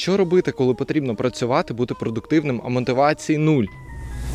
Що робити, коли потрібно працювати, бути продуктивним, а мотивації нуль?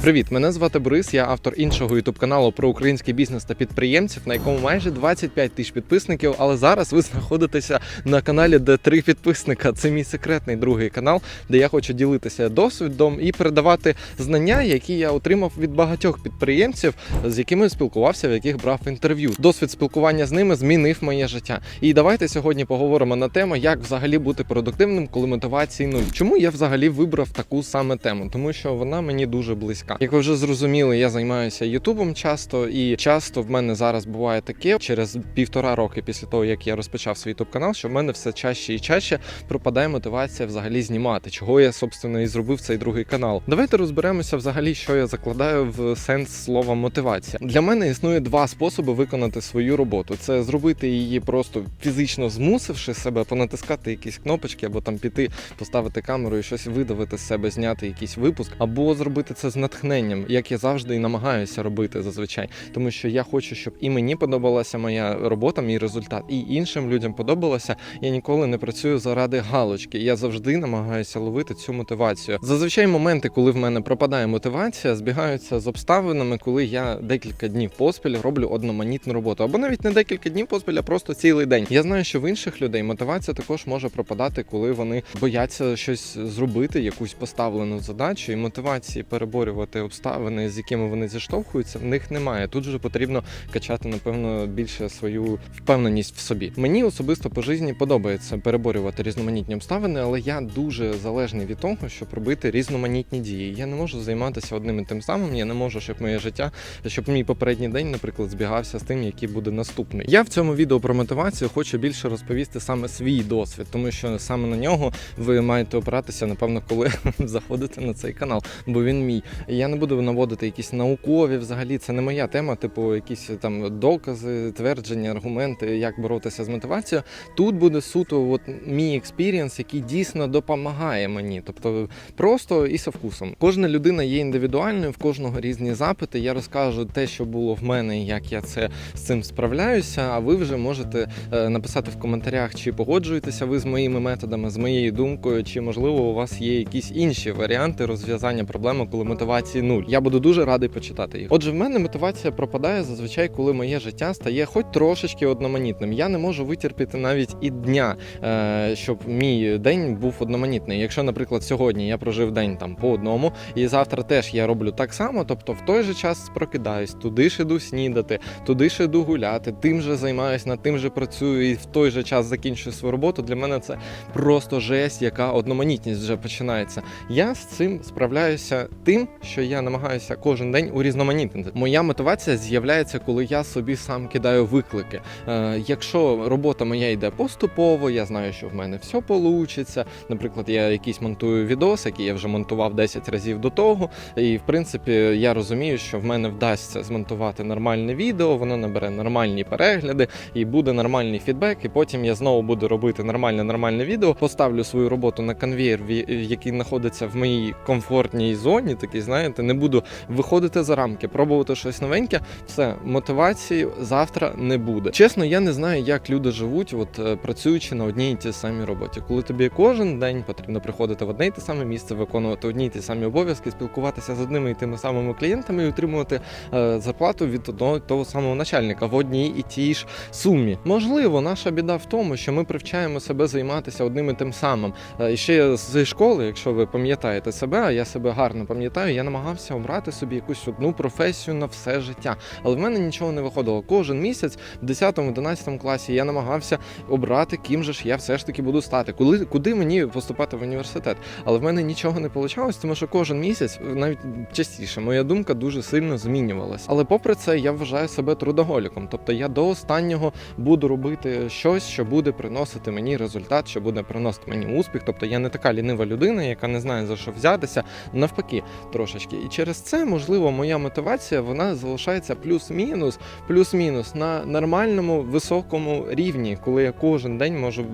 Привіт, мене звати Борис. Я автор іншого ютуб каналу про український бізнес та підприємців, на якому майже 25 тисяч підписників. Але зараз ви знаходитеся на каналі, де три підписника. Це мій секретний другий канал, де я хочу ділитися досвідом і передавати знання, які я отримав від багатьох підприємців, з якими спілкувався, в яких брав інтерв'ю. Досвід спілкування з ними змінив моє життя. І давайте сьогодні поговоримо на тему, як взагалі бути продуктивним, коли мотивації нуль. Чому я взагалі вибрав таку саме тему? Тому що вона мені дуже близька. Як ви вже зрозуміли, я займаюся Ютубом часто, і часто в мене зараз буває таке через півтора роки після того, як я розпочав свій ютуб канал, що в мене все чаще і чаще пропадає мотивація взагалі знімати, чого я собственно і зробив цей другий канал. Давайте розберемося взагалі, що я закладаю в сенс слова мотивація. Для мене існує два способи виконати свою роботу: це зробити її просто фізично змусивши себе понатискати якісь кнопочки, або там піти, поставити камеру і щось видавити з себе, зняти якийсь випуск, або зробити це з натхненням, як я завжди і намагаюся робити зазвичай, тому що я хочу, щоб і мені подобалася моя робота, мій результат, і іншим людям подобалося. Я ніколи не працюю заради галочки. Я завжди намагаюся ловити цю мотивацію. Зазвичай моменти, коли в мене пропадає мотивація, збігаються з обставинами, коли я декілька днів поспіль роблю одноманітну роботу, або навіть не декілька днів поспіль, а просто цілий день. Я знаю, що в інших людей мотивація також може пропадати, коли вони бояться щось зробити, якусь поставлену задачу, і мотивації переборювати обставини, з якими вони зіштовхуються, в них немає. Тут вже потрібно качати, напевно, більше свою впевненість в собі. Мені особисто по житті подобається переборювати різноманітні обставини, але я дуже залежний від того, щоб робити різноманітні дії. Я не можу займатися одним і тим самим. Я не можу, щоб моє життя, щоб мій попередній день, наприклад, збігався з тим, який буде наступний. Я в цьому відео про мотивацію хочу більше розповісти саме свій досвід, тому що саме на нього ви маєте опиратися, напевно, коли заходите на цей канал, бо він мій. Я не буду наводити якісь наукові, взагалі це не моя тема, типу якісь там докази, твердження, аргументи, як боротися з мотивацією. Тут буде суто от мій експірієнс, який дійсно допомагає мені. Тобто просто і со вкусом. Кожна людина є індивідуальною, в кожного різні запити. Я розкажу те, що було в мене, і як я це з цим справляюся. А ви вже можете е, написати в коментарях, чи погоджуєтеся ви з моїми методами, з моєю думкою, чи можливо у вас є якісь інші варіанти розв'язання проблеми, коли мотивації нуль. Я буду дуже радий почитати їх. Отже, в мене мотивація пропадає зазвичай, коли моє життя стає хоч трошечки одноманітним. Я не можу витерпіти навіть і дня, е, щоб мій день був одноманітний. Якщо, наприклад, сьогодні я прожив день там по одному, і завтра теж я роблю так само, тобто в той же час прокидаюсь, туди ж іду снідати, туди ж іду гуляти, тим же займаюсь, над тим же працюю і в той же час закінчую свою роботу. Для мене це просто жесть, яка одноманітність вже починається. Я з цим справляюся тим, що я намагаюся кожен день урізноманітнити. Моя мотивація з'являється, коли я собі сам кидаю виклики. Е, якщо робота моя йде поступово, я знаю, що в мене все вийде. Наприклад, я якийсь монтую відос, який я вже монтував 10 разів до того. І в принципі, я розумію, що в мене вдасться змонтувати нормальне відео, воно набере нормальні перегляди і буде нормальний фідбек. І потім я знову буду робити нормальне нормальне відео. Поставлю свою роботу на конвейер, який знаходиться в моїй комфортній зоні. Такий, знаєте, не буду виходити за рамки, пробувати щось новеньке. Все, мотивації завтра не буде. Чесно, я не знаю, як люди живуть, от е, працюючи на одній і тій самій роботі. Коли тобі кожен день потрібно приходити в одне і те саме місце, виконувати одні й ті самі обов'язки, спілкуватися з одними і тими самими клієнтами і отримувати е, зарплату від одного і того самого начальника в одній і тій ж сумі. Можливо, наша біда в тому, що ми привчаємо себе займатися одним і тим самим. Е, І ще з школи, якщо ви пам'ятаєте себе, а я себе гарно пам'ятаю, я намагався обрати собі якусь одну професію на все життя. Але в мене нічого не виходило. Кожен місяць в 10-11 класі я намагався обрати, ким же ж я все ж таки буду стати, коли куди мені поступати в університет. Але в мене нічого не вийшло, тому що кожен місяць, навіть частіше, моя думка дуже сильно змінювалася. Але попри це, я вважаю себе трудоголіком. Тобто я до останнього буду робити щось, що буде приносити мені результат, що буде приносити мені успіх. Тобто я не така лінива людина, яка не знає за що взятися. Навпаки, трошечки. Невеличкі. І через це, можливо, моя мотивація вона залишається плюс-мінус, плюс-мінус на нормальному високому рівні, коли я кожен день можу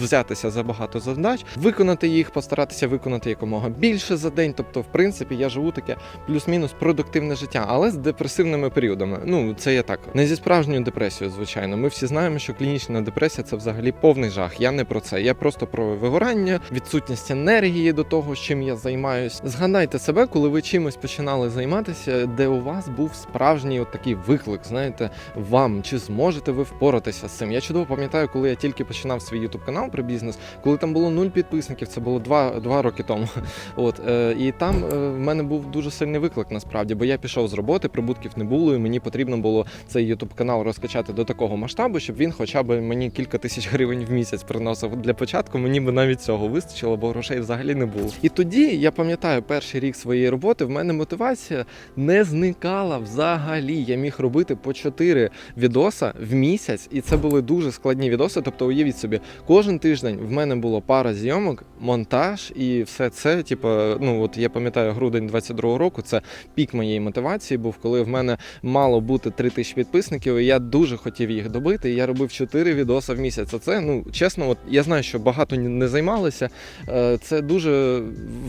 взятися за багато завдач, виконати їх, постаратися виконати якомога більше за день. Тобто, в принципі, я живу таке плюс-мінус продуктивне життя, але з депресивними періодами. Ну, це я так. Не зі справжньою депресією, звичайно. Ми всі знаємо, що клінічна депресія це взагалі повний жах. Я не про це. Я просто про вигорання, відсутність енергії до того, чим я займаюсь. Згадайте себе, коли ви чимось починали займатися, де у вас був справжній от такий виклик. Знаєте, вам чи зможете ви впоратися з цим? Я чудово пам'ятаю, коли я тільки починав свій youtube канал про бізнес, коли там було нуль підписників, це було два, два роки тому. От е, і там е, в мене був дуже сильний виклик насправді, бо я пішов з роботи, прибутків не було, і мені потрібно було цей youtube канал розкачати до такого масштабу, щоб він хоча б мені кілька тисяч гривень в місяць приносив. Для початку мені би навіть цього вистачило, бо грошей взагалі не було. І тоді я пам'ятаю перший рік своєї роботи. В мене мотивація не зникала взагалі. Я міг робити по 4 відоса в місяць, і це були дуже складні відоси. Тобто, уявіть собі, кожен тиждень в мене було пара зйомок, монтаж і все це. Типу, ну от я пам'ятаю, грудень 22-го року. Це пік моєї мотивації був, коли в мене мало бути 3 тисячі підписників, і я дуже хотів їх добити. І я робив 4 відоси в місяць. А це ну чесно, от я знаю, що багато не займалися. Е, Це дуже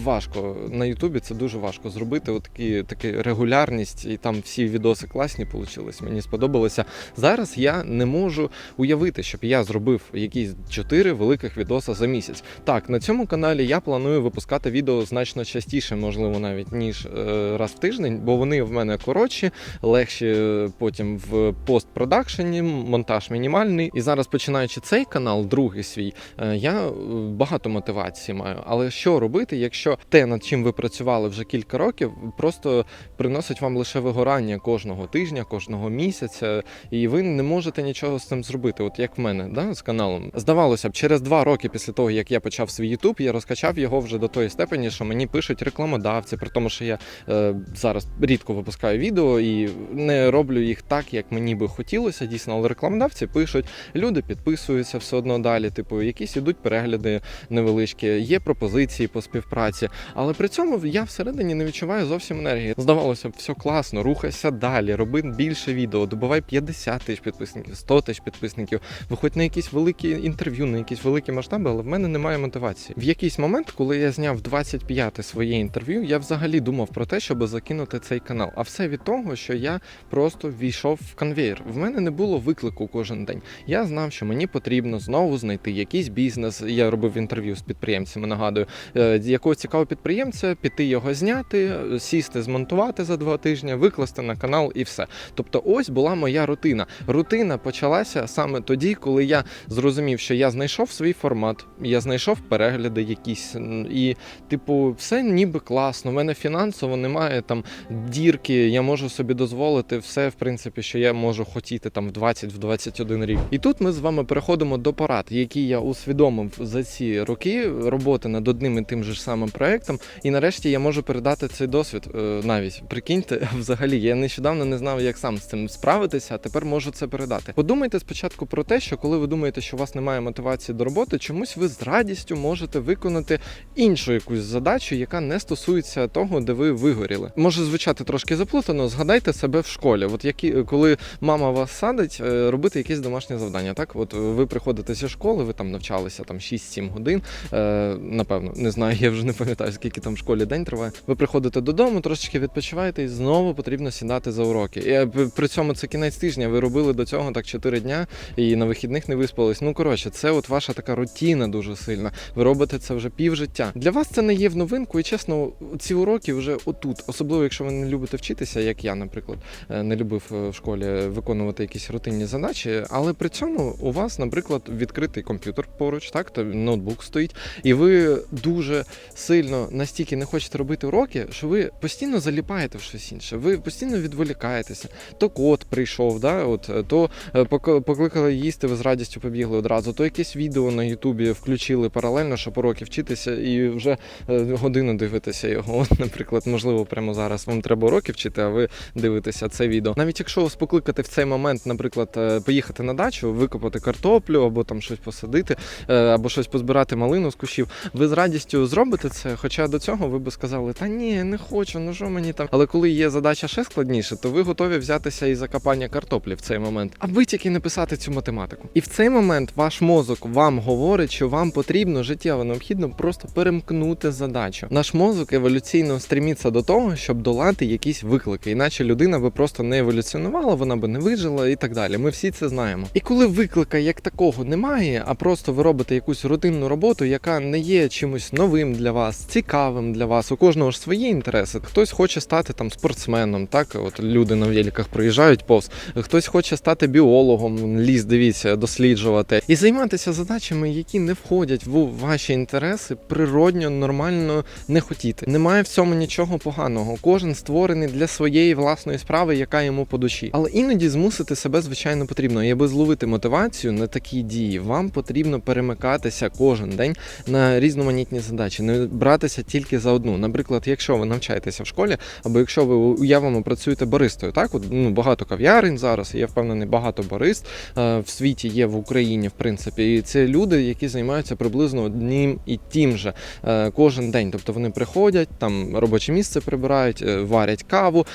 важко на Ютубі. Це дуже важко зробити. От такі регулярність, і там всі відоси класні получились. Мені сподобалося. Зараз я не можу уявити, щоб я зробив якісь 4 великих відоси за місяць. Так, на цьому каналі я планую випускати відео значно частіше, можливо, навіть ніж е, раз в тиждень, бо вони в мене коротші, легші е, потім в постпродакшені, монтаж мінімальний. І зараз, починаючи цей канал, другий свій, е, я багато мотивації маю. Але що робити, якщо те, над чим ви працювали вже кілька років, просто приносить вам лише вигорання кожного тижня, кожного місяця, і ви не можете нічого з цим зробити, от як в мене, да, з каналом. Здавалося б, через два роки після того, як я почав свій YouTube, я розкачав його вже до тої степені, що мені пишуть рекламодавці, при тому, що я е, зараз рідко випускаю відео і не роблю їх так, як мені би хотілося, дійсно, але рекламодавці пишуть, люди підписуються все одно далі. Типу, якісь ідуть перегляди невеличкі, є пропозиції по співпраці. Але при цьому я всередині не відчуваю зовсім енергії. Здавалося б, все класно, рухайся далі, роби більше відео, добувай 50 тисяч підписників, 100 тисяч підписників, виходь на якісь великі інтерв'ю, на якісь великі масштаби, але в мене немає мотивації. В якийсь момент, коли я зняв 25-те своє інтерв'ю, я взагалі думав про те, щоб закинути цей канал. А все від того, що я просто війшов в конвейер. В мене не було виклику кожен день. Я знав, що мені потрібно знову знайти якийсь бізнес. Я робив інтерв'ю з підприємцями. Нагадую, е, якогось цікавого підприємця, піти його зняти, е, сісти, змонтувати за два тижні, викласти на канал і все. Тобто, ось була моя рутина. Рутина почалася саме тоді, коли я зрозумів, що я знайшов свій формат, я знайшов перегляди якісь, і, типу, все ніби класно. У мене фінансово немає там дірки, я можу собі дозволити все, в принципі, що я можу хотіти там в 20 в 21 рік. І тут ми з вами переходимо до порад, які я усвідомив за ці роки роботи над одним і тим же самим проектом. І нарешті я можу передати цей досвід е, навіть. Прикиньте, взагалі, я нещодавно не знав, як сам з цим справитися, а тепер можу це передати. Подумайте спочатку про те, що коли ви думаєте, що у вас немає мотивації до роботи, чомусь ви з радістю можете виконати іншу якусь задачу, яка не стосується того, де ви вигоріли. Може звучати трошки заплутано. Згадайте себе в школі. От які, коли мама вас садить, е, робити якесь домашнє завдання. Так, от ви приходите зі школи, ви там навчалися там 6-7 годин. Е, напевно, не знаю, я вже не пам'ятаю, скільки там в школі день триває. Ви додому, трошечки відпочиваєте, і знову потрібно сідати за уроки. І е, при цьому це кінець тижня. Ви робили до цього так 4 дня і на вихідних не виспались. Ну коротше, це от ваша така рутіна дуже сильна. Ви робите це вже пів життя. Для вас це не є в новинку, і чесно, ці уроки вже отут, особливо якщо ви не любите вчитися, як я, наприклад, е, не любив е, в школі виконувати якісь рутинні задачі. Але при цьому у вас, наприклад, відкритий комп'ютер поруч, так то ноутбук стоїть, і ви дуже сильно настільки не хочете робити уроки, що ви постійно заліпаєте в щось інше. Ви постійно відволікаєтеся. То кот прийшов, да, от е, то е, пок- покликали їсти, ви з радістю побігли одразу, то якесь відео на Ютубі включили паралельно, щоб уроки вчитися, і вже е, годину дивитеся його. От, наприклад, можливо, прямо зараз вам треба уроки вчити, а ви дивитеся це відео. Навіть якщо вас покликати в цей момент, наприклад, поїхати на дачу, викопати картоплю або там щось посадити, або щось позбирати малину з кущів, ви з радістю зробите це. Хоча до цього ви би сказали, та ні, ні, не хочу, ну що мені там. Але коли є задача ще складніше, то ви готові взятися і за копання картоплі в цей момент, аби тільки не писати цю математику. І в цей момент ваш мозок вам говорить, що вам потрібно життєво необхідно просто перемкнути задачу. Наш мозок еволюційно стріміться до того, щоб долати якісь виклики, іначе людина би просто не еволюціонувала, вона би не вижила і так далі. Ми всі це знаємо. І коли виклика як такого немає, а просто ви робите якусь рутинну роботу, яка не є чимось новим для вас, цікавим для вас. У кожного ж свої інтереси. Хтось хоче стати там спортсменом, так от люди на великах проїжджають повз. Хтось хоче стати біологом, ліс, дивіться, досліджувати і займатися задачами, які не входять в ваші інтереси, природньо, нормально не хотіти. Немає в цьому нічого поганого. Кожен створений для своєї власної справи, яка йому по душі. Але іноді змусити себе звичайно потрібно. І аби зловити мотивацію на такі дії, вам потрібно перемикатися кожен день на різноманітні задачі, не братися тільки за одну. Наприклад, якщо ви навчаєтеся в школі, або якщо ви уявимо працюєте баристою, так от ну багато кав'ярень зараз. Я впевнений, багато барист е, в світі є в Україні, в принципі, і це люди, які займаються приблизно одним і тим же е, кожен день. Тобто вони приходять, там робоче місце прибирають, е, варять каву,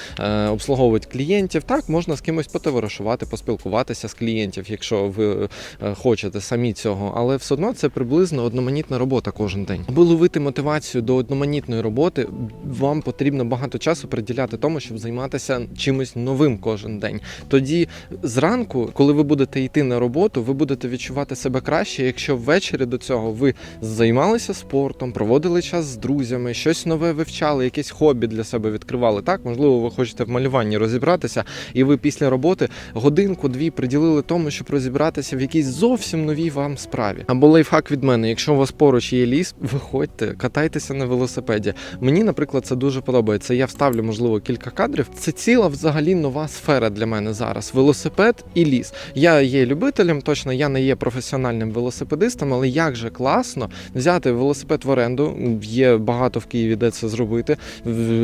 обслуговують клієнтів. Так можна з кимось потоваришувати, поспілкуватися з клієнтів, якщо ви хочете самі цього, але все одно це приблизно одноманітна робота кожен день. Аби ловити мотивацію до одноманітної роботи, вам потрібно багато часу приділяти тому, щоб займатися чимось новим кожен день. Тоді зранку, коли ви будете йти на роботу, ви будете відчувати себе краще, якщо ввечері до цього ви займалися спортом, проводили час з друзями, щось нове вивчали, якесь хобі для себе відкривали. Так, можливо, ви хочете в малюванні розібратися, і ви після роботи годинку-дві приділили тому, щоб розібратися в якійсь зовсім новій вам справі. Або лайфхак від мене, якщо у вас поруч є ліс, виходьте, катайтеся на велосипеді. Мені, наприклад, це дуже подобається. Я вставлю, можливо, кілька кадрів. Це ціла взагалі нова сфера для мене зараз. Велосипед і ліс. Я є любителем, точно я не є професіональним велосипедистом, але як же класно взяти велосипед в оренду. Є багато в Києві, де це зробити.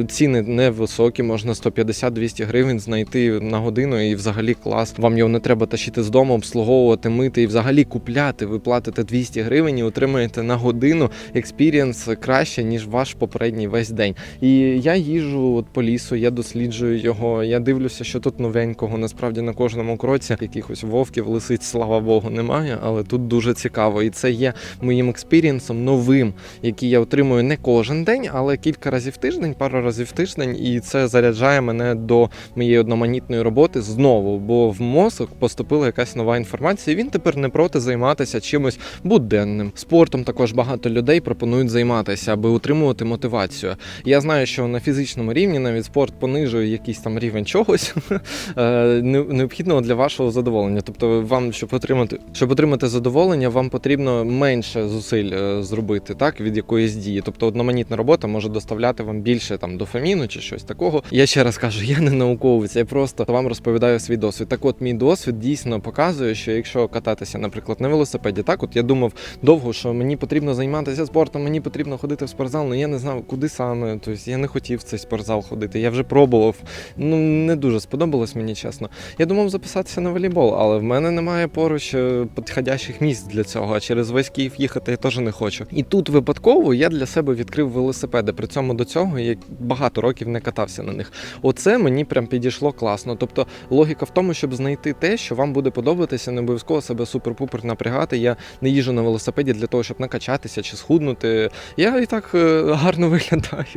Ціни невисокі, можна 150-200 гривень знайти на годину, і взагалі клас. Вам його не треба тащити з дому, обслуговувати, мити і взагалі купляти. Ви платите 200 гривень і отримаєте на годину експірієнс краще, ніж ваш попередній весь день. І я їжджу от по лісу, я досліджую його. Я дивлюся, що тут новенького. Насправді на кожному кроці якихось вовків, лисиць, слава Богу, немає. Але тут дуже цікаво. І це є моїм експірієнсом новим, який я отримую не кожен день, але кілька разів в тиждень, пару разів в тиждень. І це заряджає мене до моєї одноманітної роботи знову. Бо в мозок поступила якась нова інформація. і Він тепер не проти займатися чимось буденним. Спортом також багато людей пропонують займатися, аби утримувати мотивацію. Я знаю, що на фізичному рівні навіть спорт понижує якийсь там рівень чогось е, необхідного для вашого задоволення. Тобто, вам, щоб отримати, щоб отримати задоволення, вам потрібно менше зусиль е, зробити так від якоїсь дії. Тобто, одноманітна робота може доставляти вам більше там дофаміну чи щось такого. Я ще раз кажу, я не науковець, я просто вам розповідаю свій досвід. Так, от мій досвід дійсно показує, що якщо кататися, наприклад, на велосипеді, так от я думав довго, що мені потрібно займатися спортом, мені потрібно ходити в спортзал, але я не знав, куди саме. Тобто я не хотів в цей спортзал ходити. Я вже пробував. Ну не дуже сподобалось мені, чесно. Я думав записатися на волейбол, але в мене немає поруч е, підходящих місць для цього. А через весь Київ їхати я теж не хочу. І тут випадково я для себе відкрив велосипеди. При цьому до цього я багато років не катався на них. Оце мені прям підійшло класно. Тобто логіка в тому, щоб знайти те, що вам буде подобатися, не обов'язково себе супер-пупер напрягати. Я не їжу на велосипеді для того, щоб накачатися чи схуднути. Я і так е, гарно виглядаю.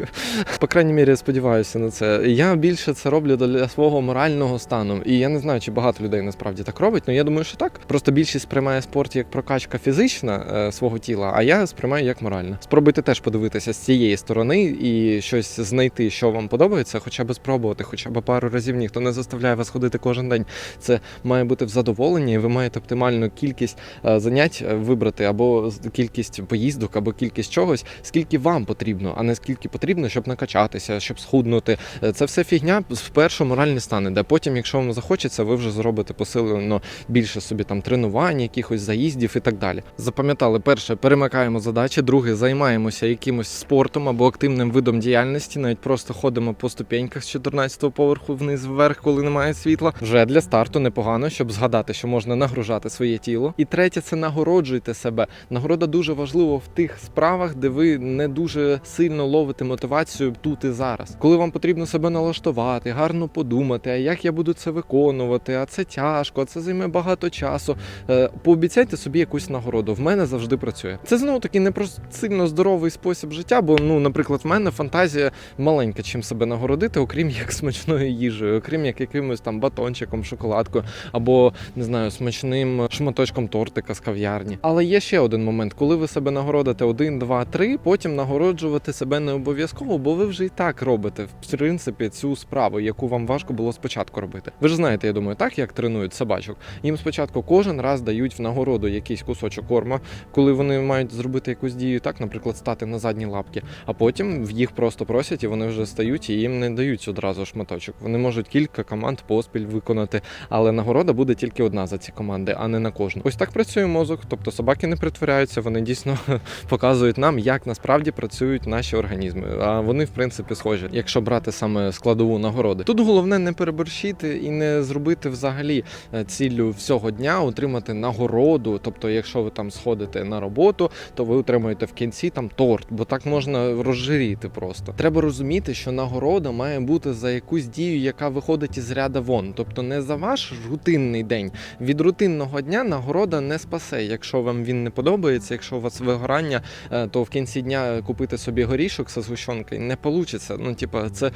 По крайній мірі, я сподіваюся на це. Я більше це роблю для свого морального стану. І я не знаю, чи багато людей насправді так робить, але я думаю, що так. Просто більшість сприймає спорт як прокачка фізична е, свого тіла, а я сприймаю як моральна. Спробуйте теж подивитися з цієї сторони і щось знайти, що вам подобається, хоча б спробувати, хоча б пару разів ніхто не заставляє вас ходити кожен день. Це має бути в задоволенні, і ви маєте оптимальну кількість е, занять е, вибрати або кількість поїздок, або кількість чогось, скільки вам потрібно, а не скільки потрібно, щоб накачатися, щоб схуднути. Е, Це все фігня спершу моральні стани, де потім, якщо вам захочеться, ви вже зробите посилено більше собі там тренувань, якихось заїздів і так далі. Запам'ятали, перше перемикаємо задачі, друге займаємося якимось спортом або активним видом діяльності, навіть просто ходимо по ступеньках з 14-го поверху вниз вверх, коли немає світла. Вже для старту непогано, щоб згадати, що можна нагружати своє тіло. І третє це нагороджуйте себе. Нагорода дуже важлива в тих справах, де ви не дуже сильно ловите мотивацію тут і зараз. Коли вам потрібно себе налаштувати, гарно подумати, а як я буду це виконувати, а це тяжко, а це займе багато часу. Е, Пообіцяйте собі якусь нагороду. В мене завжди працює. Це знову таки не про сильно здоровий спосіб життя, бо ну, наприклад, в мене фантазія маленька, чим себе нагородити, окрім як смачною їжею, окрім як якимось там батончиком, шоколадкою або не знаю, смачним шматочком тортика з кав'ярні. Але є ще один момент, коли ви себе нагородите один, два, три, потім нагороджувати себе не обов'язково, бо ви вже і так робите в принципі цю справу, яку вам важко було спочатку робити. Ви ж знаєте, я думаю, так як тренують собачок. Їм спочатку кожен раз дають в нагороду якийсь кусочок корма, коли вони мають зробити якусь дію, так, наприклад, стати на задні лапки, а потім їх просто просять, і вони вже стають, і їм не дають одразу шматочок. Вони можуть кілька команд поспіль виконати, але нагорода буде тільки одна за ці команди, а не на кожну. Ось так працює мозок. Тобто собаки не притворяються, вони дійсно показують нам, як насправді працюють наші організми. А вони, в принципі, схожі, якщо брати саме складову нагороди. Тут головне не переборщити і не зробити взагалі е, ціллю всього дня отримати нагороду. Тобто, якщо ви там сходите на роботу, то ви отримаєте в кінці там торт, бо так можна розжиріти просто. Треба розуміти, що нагорода має бути за якусь дію, яка виходить із ряда вон, тобто не за ваш рутинний день. Від рутинного дня нагорода не спасе. Якщо вам він не подобається, якщо у вас вигорання, е, то в кінці дня купити собі горішок зі згущенкою не вийде. Ну, типа, це,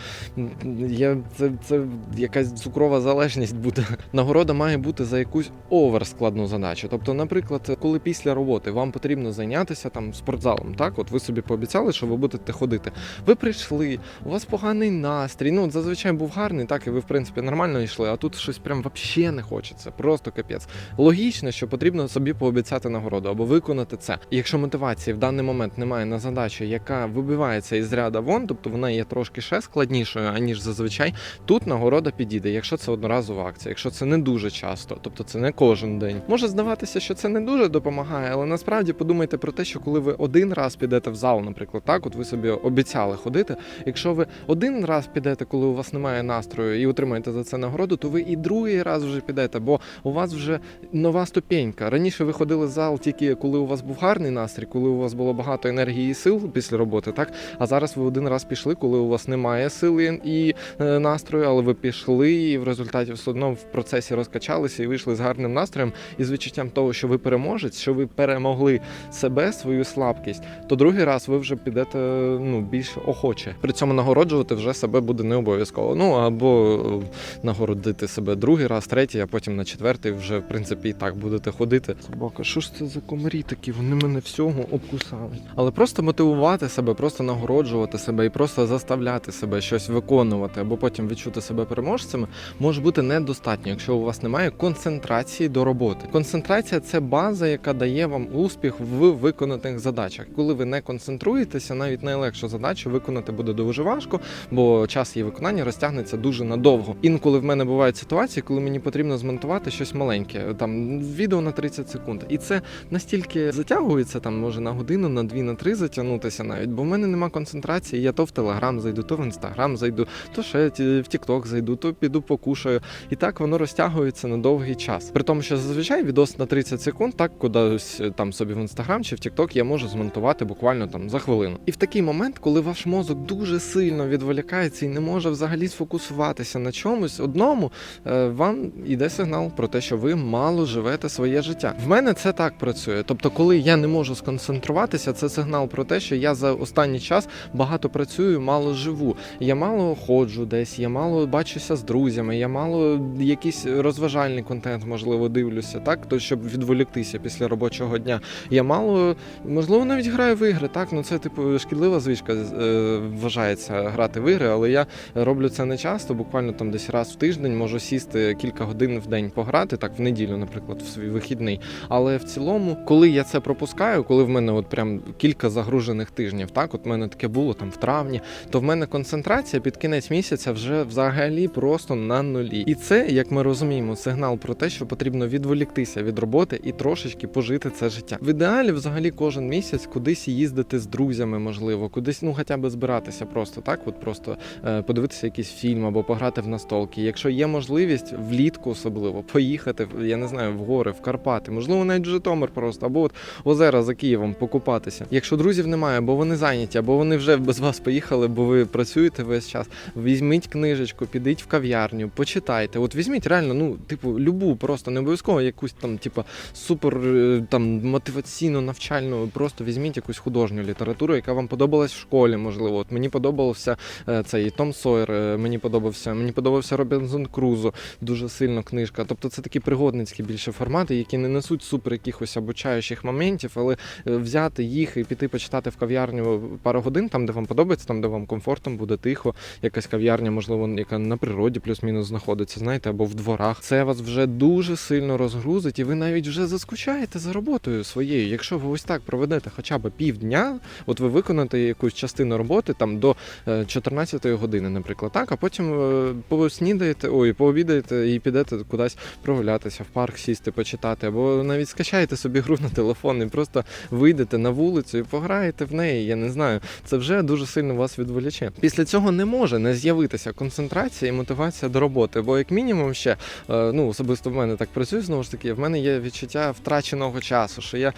є, це, це якась цукрова залежність буде. Нагорода має бути за якусь оверскладну задачу. Тобто, наприклад, коли після роботи вам потрібно зайнятися там спортзалом, так от ви собі пообіцяли, що ви будете ходити. Ви прийшли, у вас поганий настрій. Ну, зазвичай був гарний, так і ви в принципі нормально йшли, а тут щось прям взагалі не хочеться. Просто капець. Логічно, що потрібно собі пообіцяти нагороду або виконати це. Якщо мотивації в даний момент немає на задачу, яка вибивається із ряда вон, тобто вона є трошки ще складнішою, аніж зазвичай, тут нагорода підійде, якщо це одноразова акція, якщо це не дуже часто, тобто це не кожен день. Може здаватися, що це не дуже допомагає, але насправді подумайте про те, що коли ви один раз підете в зал, наприклад, так, от ви собі обіцяли ходити. Якщо ви один раз підете, коли у вас немає настрою, і отримаєте за це нагороду, то ви і другий раз вже підете, бо у вас вже нова ступенька. Раніше ви ходили в зал тільки коли у вас був гарний настрій, коли у вас було багато енергії і сил після роботи, так а зараз ви один раз пішли, коли у вас немає сили і е, настрою, але ви пішли, і в результаті все одно в процесі розкачалися і вийшли з гарним настроєм і з відчуттям того, що ви переможець, що ви перемогли себе, свою слабкість, то другий раз ви вже підете ну більш охоче. При цьому нагороджувати вже себе буде не обов'язково. Ну або е, нагородити себе другий раз, третій, а потім на четвертий вже в принципі і так будете ходити. Собака, що ж це за комарі такі? Вони мене всього обкусали. Але просто мотивувати себе, просто нагороджувати себе і просто заставляти себе щось виконувати, або потім відчути себе переможцями, може бути недостатньо, якщо у вас немає концентрації до роботи. Концентрація це база, яка дає вам успіх в виконаних задачах. Коли ви не концентруєтеся, навіть найлегшу задачу виконати буде дуже важко, бо час її виконання розтягнеться дуже надовго. Інколи в мене бувають ситуації, коли мені потрібно змонтувати щось маленьке, там відео на 30 секунд, і це настільки затягується, там може на годину, на дві, на три затягнутися навіть, бо в мене нема концентрації. Я то в Телеграм зайду, то в інстаграм зайду, то ще в Тікток зайду, то піду покушаю. І так воно розтягується на довгий час. При тому, що зазвичай відос на 30 секунд, так кудись е, там собі в інстаграм чи в Тікток я можу змонтувати буквально там за хвилину. І в такий момент, коли ваш мозок дуже сильно відволікається і не може взагалі сфокусуватися на чомусь одному, е, вам іде сигнал про те, що ви мало живете своє життя. В мене це так працює. Тобто, коли я не можу сконцентруватися, це сигнал про те, що я за останній час багато працюю, мало живу. Я мало ходжу десь, я мало бачуся з друзями, я мало якийсь розважальний контент, можливо, дивлюся, так то щоб відволіктися після робочого дня. Я мало, можливо, навіть граю в ігри. Так, ну це типу шкідлива звичка е, вважається грати в ігри, але я роблю це не часто, буквально там десь раз в тиждень можу сісти кілька годин в день пограти, так в неділю, наприклад, в свій вихідний. Але в цілому, коли я це пропускаю, коли в мене от прям кілька загружених тижнів, так от в мене таке було там в травні, то в мене концентрація під кінець місяця вже взагалі просто на нулі. І це, як ми розуміємо, сигнал про те, що потрібно відволіктися від роботи і трошечки пожити це життя. В ідеалі, взагалі, кожен місяць кудись їздити з друзями, можливо, кудись, ну хоча б збиратися просто так, от просто е, подивитися якийсь фільм або пограти в настолки. Якщо є можливість влітку, особливо поїхати, я не знаю, в гори, в Карпати, можливо, навіть Житомир просто, або от озера за Києвом покупатися. Якщо друзів немає, або вони зайняті, або вони вже вже без вас поїхали, бо ви працюєте весь час. Візьміть книжечку, підіть в кав'ярню, почитайте. От візьміть реально, ну, типу, любу, просто не обов'язково якусь там, типу, супер е, там мотиваційну, навчальну. Просто візьміть якусь художню літературу, яка вам подобалась в школі, можливо. От мені подобався е, цей Том Сойер, е, мені подобався, мені подобався Робінзон Крузо, дуже сильно книжка. Тобто це такі пригодницькі більше формати, які не несуть супер якихось обучаючих моментів, але взяти їх і піти почитати в кав'ярню пару годин, там, де вам подобається, там, де вам комфортно, буде тихо, якась кав'ярня, можливо, яка на природі плюс-мінус знаходиться, знаєте, або в дворах. Це вас вже дуже сильно розгрузить, і ви навіть вже заскучаєте за роботою своєю. Якщо ви ось так проведете хоча б півдня, от ви виконаєте якусь частину роботи там до 14 години, наприклад, так, а потім е, поснідаєте, ой, пообідаєте і підете кудись прогулятися, в парк сісти, почитати, або навіть скачаєте собі гру на телефон і просто вийдете на вулицю і пограєте в неї. Я не знаю, це вже дуже сильно вас відволіче. Після цього не може не з'явитися концентрація і мотивація до роботи, бо як мінімум ще е, ну особисто в мене так працює знову ж таки. В мене є відчуття втраченого часу, що я.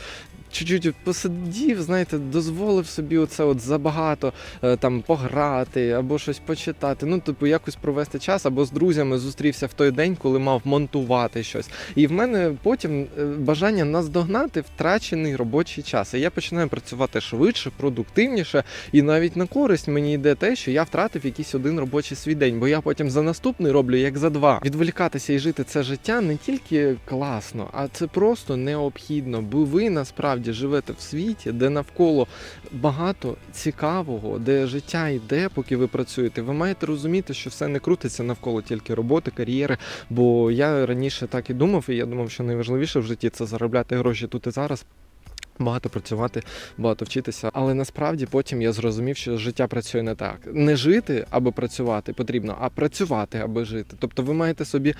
Чуть-чуть посидів, знаєте, дозволив собі оце от забагато е, там пограти або щось почитати. Ну, типу, якось провести час, або з друзями зустрівся в той день, коли мав монтувати щось. І в мене потім е, бажання наздогнати втрачений робочий час. І я починаю працювати швидше, продуктивніше, і навіть на користь мені йде те, що я втратив якийсь один робочий свій день, бо я потім за наступний роблю як за два. Відволікатися і жити це життя не тільки класно, а це просто необхідно, бо ви насправді живете в світі, де навколо багато цікавого, де життя йде, поки ви працюєте. Ви маєте розуміти, що все не крутиться навколо тільки роботи, кар'єри. Бо я раніше так і думав, і я думав, що найважливіше в житті це заробляти гроші тут і зараз. Багато працювати, багато вчитися, але насправді потім я зрозумів, що життя працює не так. Не жити, аби працювати потрібно, а працювати, аби жити. Тобто, ви маєте собі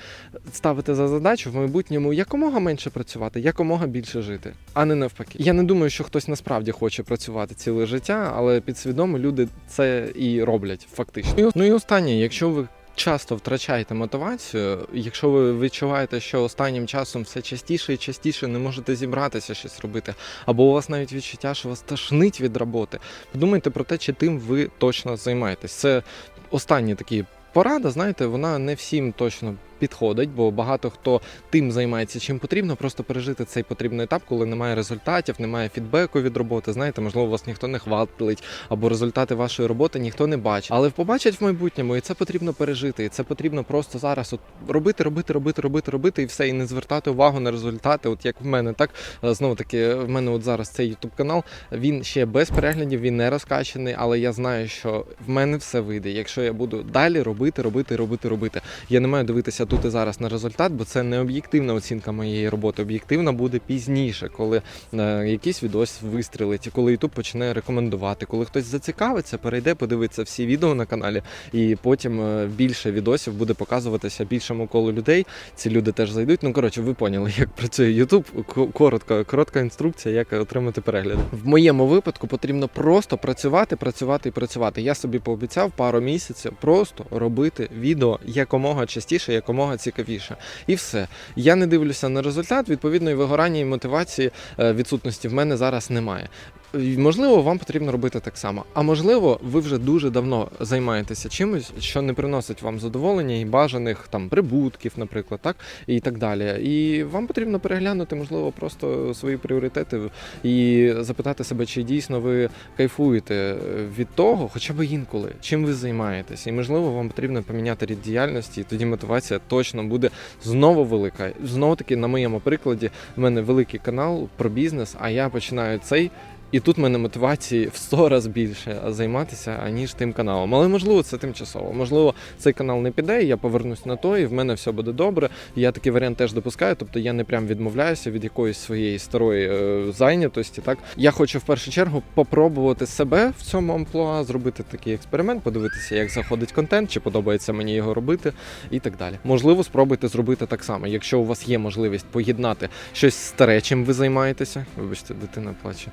ставити за задачу в майбутньому якомога менше працювати, якомога більше жити, а не навпаки. Я не думаю, що хтось насправді хоче працювати ціле життя, але підсвідомо люди це і роблять фактично. Ну і останнє, якщо ви часто втрачаєте мотивацію, якщо ви відчуваєте, що останнім часом все частіше і частіше не можете зібратися щось робити, або у вас навіть відчуття, що вас тошнить від роботи, подумайте про те, чи тим ви точно займаєтесь. Це останні такі порада, знаєте, вона не всім точно підходить, бо багато хто тим займається чим потрібно, просто пережити цей потрібний етап, коли немає результатів, немає фідбеку від роботи. Знаєте, можливо, вас ніхто не хвалить, або результати вашої роботи ніхто не бачить. Але побачать в майбутньому, і це потрібно пережити. І це потрібно просто зараз от робити, робити, робити, робити, робити, і все, і не звертати увагу на результати. От як в мене, так знову таки, в мене от зараз цей youtube канал. Він ще без переглядів, він не розкачаний, але я знаю, що в мене все вийде. Якщо я буду далі робити, робити, робити, робити. Я не маю дивитися тут і зараз на результат, бо це не об'єктивна оцінка моєї роботи. Об'єктивна буде пізніше, коли е, якийсь відос вистрілить, коли YouTube почне рекомендувати, коли хтось зацікавиться, перейде, подивиться всі відео на каналі, і потім е, більше відосів буде показуватися більшому колу людей. Ці люди теж зайдуть. Ну коротше, ви поняли, як працює YouTube. К- Коротко, коротка інструкція, як отримати перегляди. В моєму випадку потрібно просто працювати, працювати і працювати. Я собі пообіцяв пару місяців просто робити відео якомога частіше, якомога цікавіше. І все. Я не дивлюся на результат. Відповідно, і вигорання і мотивації е, відсутності в мене зараз немає. Можливо, вам потрібно робити так само. А можливо, ви вже дуже давно займаєтеся чимось, що не приносить вам задоволення і бажаних там прибутків, наприклад, так і так далі. І вам потрібно переглянути, можливо, просто свої пріоритети і запитати себе, чи дійсно ви кайфуєте від того, хоча б інколи, чим ви займаєтесь. І можливо, вам потрібно поміняти рід діяльності, і тоді мотивація точно буде знову велика. Знову таки, на моєму прикладі, в мене великий канал про бізнес, а я починаю цей. І тут в мене мотивації в 100 разів більше займатися, аніж тим каналом. Але можливо, це тимчасово. Можливо, цей канал не піде, і я повернусь на той, і в мене все буде добре. Я такий варіант теж допускаю. Тобто я не прям відмовляюся від якоїсь своєї старої е, зайнятості. Так я хочу в першу чергу попробувати себе в цьому амплуа, зробити такий експеримент, подивитися, як заходить контент, чи подобається мені його робити, і так далі. Можливо, спробуйте зробити так само, якщо у вас є можливість поєднати щось старе, чим ви займаєтеся. Вибачте, дитина плаче.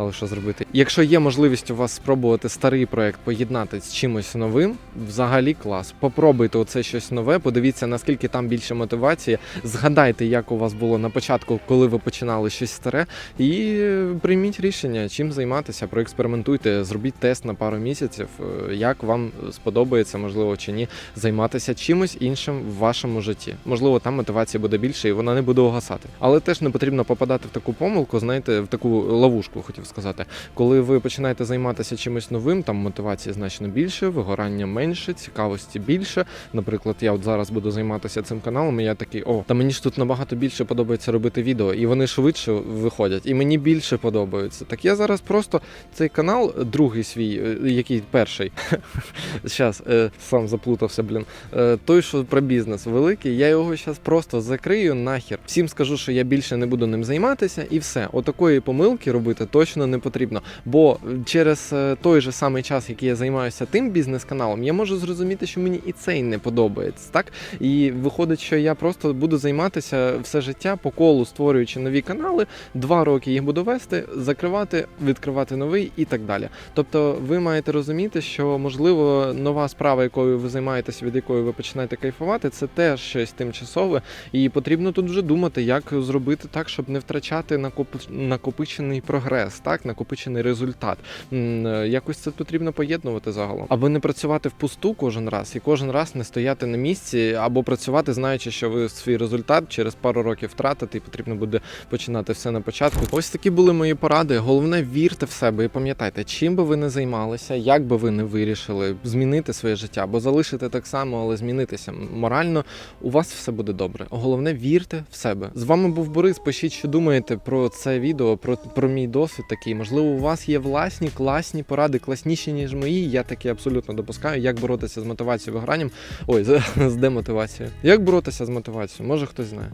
Але що зробити? Якщо є можливість у вас спробувати старий проект поєднати з чимось новим, взагалі клас. Попробуйте оце щось нове, подивіться, наскільки там більше мотивації. Згадайте, як у вас було на початку, коли ви починали щось старе, і прийміть рішення, чим займатися, проекспериментуйте, зробіть тест на пару місяців, е, як вам сподобається, можливо, чи ні, займатися чимось іншим в вашому житті. Можливо, там мотивація буде більше і вона не буде угасати. Але теж не потрібно попадати в таку помилку, знаєте, в таку ловушку, хотів сказати. Коли ви починаєте займатися чимось новим, там мотивації значно більше, вигорання менше, цікавості більше. Наприклад, я от зараз буду займатися цим каналом, і я такий, о, та мені ж тут набагато більше подобається робити відео, і вони швидше виходять, і мені більше подобаються. Так я зараз просто цей канал, другий свій, е, який перший, зараз сам заплутався, блін. Е, той, що про бізнес великий, я його зараз просто закрию нахер. Всім скажу, що я більше не буду ним займатися, і все. Отакої помилки робити точно не потрібно. Бо через е, той же самий час, який я займаюся тим бізнес-каналом, я можу зрозуміти, що мені і цей не подобається. Так і виходить, що я просто буду займатися все життя по колу, створюючи нові канали. Два роки їх буду вести, закривати, відкривати новий і так далі. Тобто, ви маєте розуміти, що можливо нова справа, якою ви займаєтеся, від якої ви починаєте кайфувати, це теж щось тимчасове, і потрібно тут вже думати, як зробити так, щоб не втрачати накоп- накопичений прогрес, так накопичений результат. Е, Якось це потрібно поєднувати загалом, аби не працювати впусту кожен раз і кожен раз не стояти на місці, або працювати, знаючи, що ви свій результат через пару років втратите, і потрібно буде починати все на початку. Ось такі були мої поради. Головне, вірте в себе і пам'ятайте, чим би ви не займалися, як би ви не вирішили змінити своє життя, або залишити так само, але змінитися морально. У вас все буде добре. Головне, вірте в себе. З вами був Борис. Пишіть, що думаєте про це відео, про, про мій досвід такий. Можливо, у вас є власні класні поради, класніші ніж мої. Я такі абсолютно допускаю. Як боротися з мотивацією вигранням. Ой, з демотивацією. Як боротися з мотивацією? Може хтось знає.